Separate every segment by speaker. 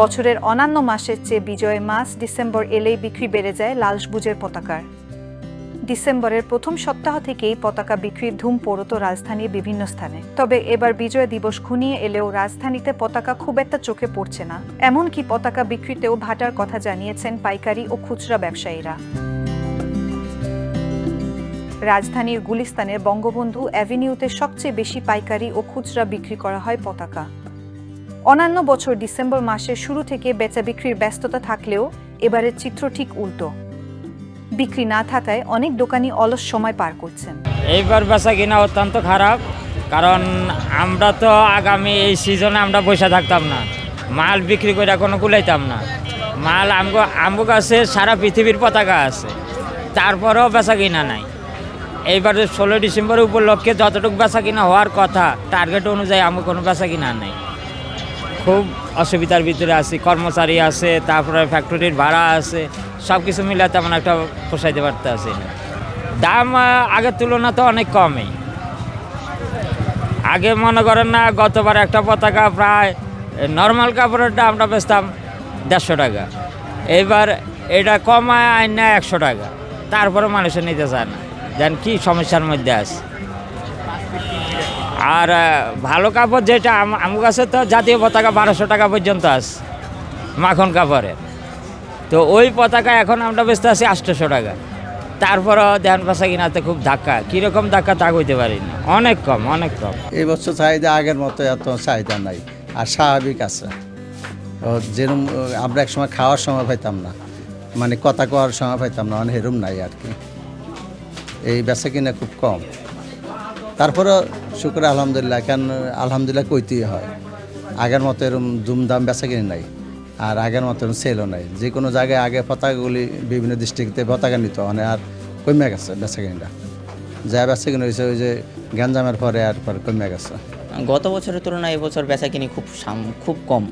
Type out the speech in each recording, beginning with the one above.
Speaker 1: বছরের অন্যান্য মাসের চেয়ে বিজয় মাস ডিসেম্বর এলেই বিক্রি বেড়ে যায় লাল সবুজের পতাকার। ডিসেম্বরের প্রথম সপ্তাহ থেকেই পতাকা বিক্রির ধুম পড়ত রাজধানীর বিভিন্ন স্থানে। তবে এবার বিজয় দিবস ঘনিয়ে এলেও রাজধানীতে পতাকা খুব একটা চোখে পড়ছে না। এমনকি পতাকা বিক্রিতেও ভাটার কথা জানিয়েছেন পাইকারি ও খুচরা ব্যবসায়ীরা। রাজধানীর গুলিস্তানের বঙ্গবন্ধু অ্যাভিনিউতে সবচেয়ে বেশি পাইকারি ও খুচরা বিক্রি করা হয় পতাকা। অন্যান্য বছর ডিসেম্বর মাসের শুরু থেকে বেচা বিক্রির ব্যস্ততা থাকলেও এবারের চিত্র ঠিক উল্টো। বিক্রি না থাকায় অনেক দোকানি অলস সময় পার করছেন।
Speaker 2: এইবার বেচা কিনা অত্যন্ত খারাপ, কারণ আমরা তো আগামী এই সিজনে আমরা বসে থাকতাম না। মাল বিক্রি করে কোনো কুলাইতাম না। মাল আমগো আমগো কাছে সারা পৃথিবীর পতাকা আছে। তারপরেও বেচা কিনা নাই। এইবার ষোলো ডিসেম্বর উপলক্ষে যতটুকু বেচা কিনা হওয়ার কথা টার্গেট অনুযায়ী আমার কোনো বেচা কিনা নাই। খুব অসুবিধার ভিতরে আছি, কর্মচারী আছে, তারপরে ফ্যাক্টরির ভাড়া আছে সব কিছু মিলে তেমন একটা পোষাইতে পারতে আছি দাম আগের তুলনা তো অনেক কমই। আগে মনে করেন না, গতবার একটা পতাকা প্রায় নর্মাল কাপড়ের দামটা বেচতাম দেড়শো টাকা। এবার এটা কমায় আইন না একশো টাকা। তারপরে মানুষে নিতে চায় না। দেন কী সমস্যার মধ্যে আছে? আর ভালো কাপড় যেটা আম- আমার কাছে তো জাতীয় পতাকা বারোশো টাকা পর্যন্ত আছে, মাখন কাপড়ের। তো ওই পতাকা এখন আমরা বেচতে আছি আটশোশো টাকা। তারপরও ধ্যান পাশা কিনাতে খুব ধাক্কা, কীরকম ধাক্কা তা কইতে পারি না অনেক কম অনেক কম।
Speaker 3: এই বছর চাহিদা আগের মতো এত চাহিদা নাই, আর স্বাভাবিক আছে। যেরকম আমরা এক সময় খাওয়ার সময় পাইতাম না মানে কথা কওয়ার সময় পাইতাম না মানে হেরুম নাই আর কি। এই বেচা কিনা খুব কম। তারপরে শুক্র আলহামদুলিল্লাহ, কেন আলহামদুলিল্লাহ কইতেই হয়। আগের মতো এরকম দুমদাম বেচা কিনে নাই, আর আগের মতো এরকম সেলও নাই। যে কোনো জায়গায় আগে পতাকাগুলি বিভিন্ন ডিস্ট্রিক্টে পতাকা নিত মানে আর কমে গেছে বেচা কিনিটা যা বেচা কিনে হয়েছে ওই যে গ্যাঞ্জামের পরে আর পরে কমে গেছে।
Speaker 4: গত বছরের তুলনায় এবছর বেচা কিনি খুব খুব কম।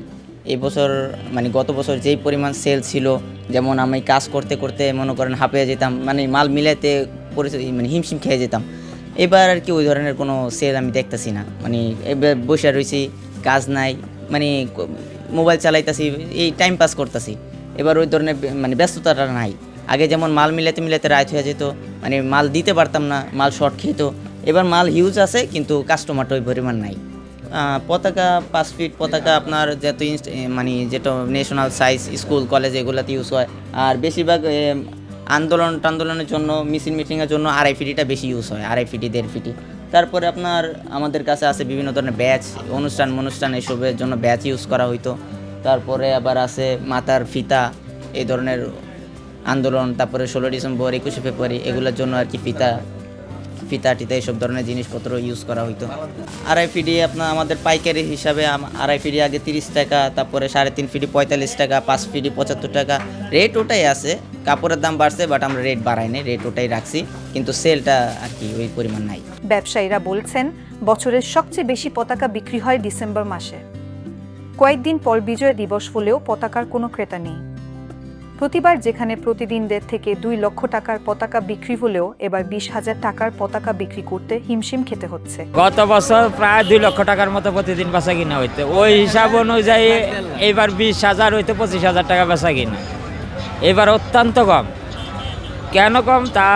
Speaker 4: এই বছর মানে গত বছর যেই পরিমাণ সেল ছিল, যেমন আমি কাজ করতে করতে মনে করেন হাঁপিয়ে যেতাম মানে মাল মিলাতে পরিস্থিতি মানে হিমশিম খেয়ে যেতাম। এবার আর কি ওই ধরনের কোনো সেল আমি দেখতেছি না। মানে এবার বসে রয়েছি কাজ নাই মানে মোবাইল চালাইতেছি, এই টাইম পাস করতেছি। এবার ওই ধরনের মানে ব্যস্ততাটা নাই। আগে যেমন মাল মিলাতে মিলাতে রাত হয়ে যেত মানে মাল দিতে পারতাম না, মাল শর্ট খেত এবার মাল হিউজ আছে, কিন্তু কাস্টমারটা ওই পরিমাণ নাই। পতাকা পাঁচ ফিট পতাকা আপনার যত মানে যেটা ন্যাশনাল সাইজ স্কুল কলেজ এগুলাতে ইউজ হয়। আর বেশিরভাগ আন্দোলন টান্দোলনের জন্য মিছিল মিটিংয়ের জন্য আড়াই ফিটিটা বেশি ইউজ হয় আড়াই ফিটি দেড় ফিটি তারপরে আপনার আমাদের কাছে আছে বিভিন্ন ধরনের ব্যাচ অনুষ্ঠান অনুষ্ঠান এসবের জন্য ব্যাচ ইউজ করা হইতো। তারপরে আবার আছে মাতার ফিতা, এই ধরনের আন্দোলন, তারপরে ষোলো ডিসেম্বর, একুশে ফেব্রুয়ারি, এগুলোর জন্য আর কি ফিতা ফিতা, টিতা এইসব ধরনের জিনিসপত্র ইউজ করা হইতো। আড়াই ফিডি আপনার আমাদের পাইকারি হিসাবে আড়াই ফিডি আগে তিরিশ টাকা, তারপরে সাড়ে তিন ফিডি পঁয়তাল্লিশ টাকা, পাঁচ ফিডি পঁচাত্তর টাকা রেট ওটাই আছে। কাপড়ের দাম বাড়ছে বাট আমরা রেট বাড়াইনি রেট ওটাই রাখছি কিন্তু সেলটা আর কি ওই পরিমাণ নাই।
Speaker 1: ব্যবসায়ীরা বলছেন বছরের সবচেয়ে বেশি পতাকা বিক্রি হয় ডিসেম্বর মাসে। কয়েকদিন পর বিজয় দিবস হলেও পতাকার কোনো ক্রেতা নেই। প্রতিবার যেখানে প্রতিদিন দেড় থেকে দুই লক্ষ টাকার পতাকা বিক্রি হলেও এবার বিশ হাজার টাকার পতাকা বিক্রি করতে হিমশিম খেতে হচ্ছে।
Speaker 2: গত বছর প্রায় দুই লক্ষ টাকার মতো প্রতিদিন বেচা কিনা হইতে। ওই হিসাব অনুযায়ী এবার বিশ হাজার হইতে পঁচিশ হাজার টাকা বেচা কিনা। এবার অত্যন্ত কম। কেন কম? তা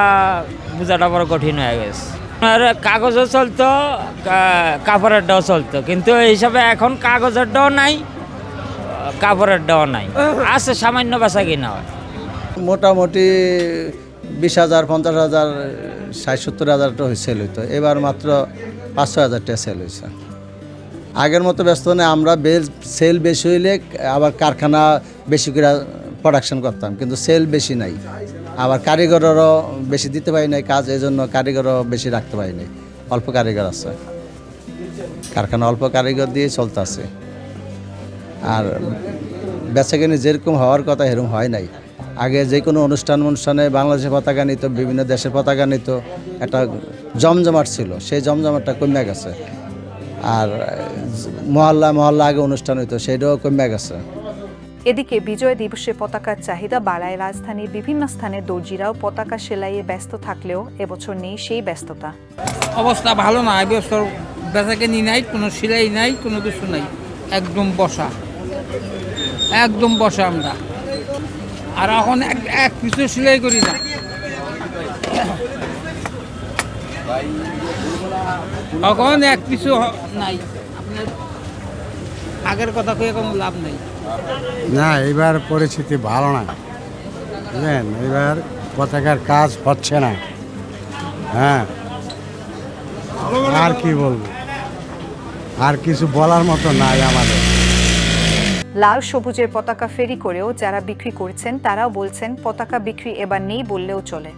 Speaker 2: বোঝাটা বড় কঠিন হয়ে গেছে। আর কাগজও চলতো কাপড়ের ডাও চলতো। কিন্তু এই হিসাবে এখন কাগজের ডাও নাই কাপড়ের ডাও নাই। আছে সামান্য বেচা কিনা হয়
Speaker 3: মোটামুটি বিশ হাজার, পঞ্চাশ হাজার, ষাট, সত্তর হাজার টাকা সেল হইতো। এবার মাত্র পাঁচশো হাজার টাকা সেল হয়েছে আগের মতো ব্যস্ত নেই আমরা বেল, সেল বেশি হইলে আবার কারখানা বেশি করে প্রোডাকশন করতাম, কিন্তু সেল বেশি নাই। আবার কারিগরেরও বেশি দিতে পারি নাই কাজ এই জন্য কারিগরও বেশি রাখতে পারি নাই। অল্প কারিগর আছে। কারখানা অল্প কারিগর দিয়ে চলতেছে। আর বেচাকেনি যেরকম হওয়ার কথা এরকম হয় নাই। আগে যে কোনো অনুষ্ঠান অনুষ্ঠানে বাংলাদেশের পতাকা নিত, বিভিন্ন দেশের পতাকা নিত। একটা জমজমাট ছিল, সেই জমজমাটটা কমে গেছে। আর মহল্লা মহল্লা আগে অনুষ্ঠান হইতো সেটাও কমে গেছে।
Speaker 1: এদিকে বিজয় দিবসে পতাকার চাহিদা বাড়ায় রাজধানীর বিভিন্ন স্থানে দর্জিরাও পতাকা সেলাইয়ে ব্যস্ত থাকলেও এবছর নেই সেই ব্যস্ততা।
Speaker 5: অবস্থা ভালো না এবছর বেচাকেনি নাই, কোনো সেলাই নাই, কোনো কিছু নাই। একদম বসা। একদম বসা আমরা। আর এখন এক এক পিছু সেলাই করি না। এখন এক কিছু নাই। আপনার আগের কথা কয়ে কোনো লাভ নেই।
Speaker 6: না এবার পরিস্থিতি ভালো না। বুঝলেন? এবার পতাকার কাজ হচ্ছে না। হ্যাঁ। আর কি বলব? আর কিছু বলার মতো নাই আমাদের।
Speaker 1: লাল সবুজের পতাকা ফেরি করেও যারা বিক্রি করছেন তারাও বলছেন পতাকা বিক্রি এবার নেই বললেও চলে।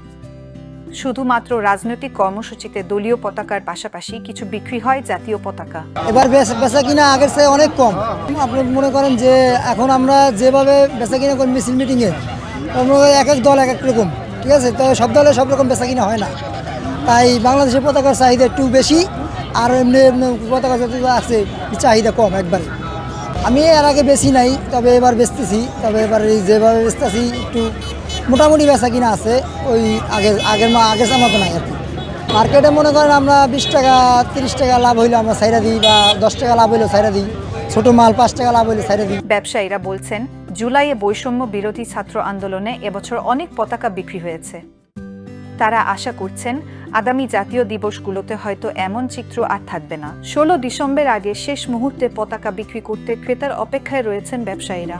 Speaker 1: শুধুমাত্র রাজনৈতিক কর্মসূচিতে দলীয় পতাকার পাশাপাশি কিছু বিক্রি হয় জাতীয় পতাকা।
Speaker 7: এবার বেচা কিনা আগের চেয়ে অনেক কম। আপনি মনে করেন যে এখন আমরা যেভাবে বেচা কিনা করি মিছিল মিটিংয়ে এক এক দল এক এক রকম, ঠিক আছে? তো সব দলে সব রকম বেচা কিনা হয় না। তাই বাংলাদেশের পতাকার চাহিদা একটু বেশি, আর এমনি পতাকা যত আছে, চাহিদা কম একবারে। আমি এর আগে বেশি নাই, তবে এবার বেচতেছি, তবে এবার যেভাবে বেচতেছি, একটু মোটামুটি বেচা কিনা আছে, ওই আগের আগের আগের মতো নাই আর কি। মার্কেটে মনে করেন আমরা বিশ টাকা, তিরিশ টাকা লাভ হইলে আমরা সাইরা দিই, বা দশ টাকা লাভ হইলেও সাইরা দিই, ছোটো মাল পাঁচ টাকা লাভ হইলে সাইরা দিই।
Speaker 1: ব্যবসায়ীরা বলছেন, জুলাইয়ে বৈষম্য বিরোধী ছাত্র আন্দোলনে এবছর অনেক পতাকা বিক্রি হয়েছে। তারা আশা করছেন, আগামী জাতীয় দিবসগুলোতে হয়তো এমন চিত্র আর থাকবে না। ষোলো ডিসেম্বর আগে শেষ মুহূর্তে পতাকা বিক্রি করতে ক্রেতার অপেক্ষায় রয়েছেন ব্যবসায়ীরা।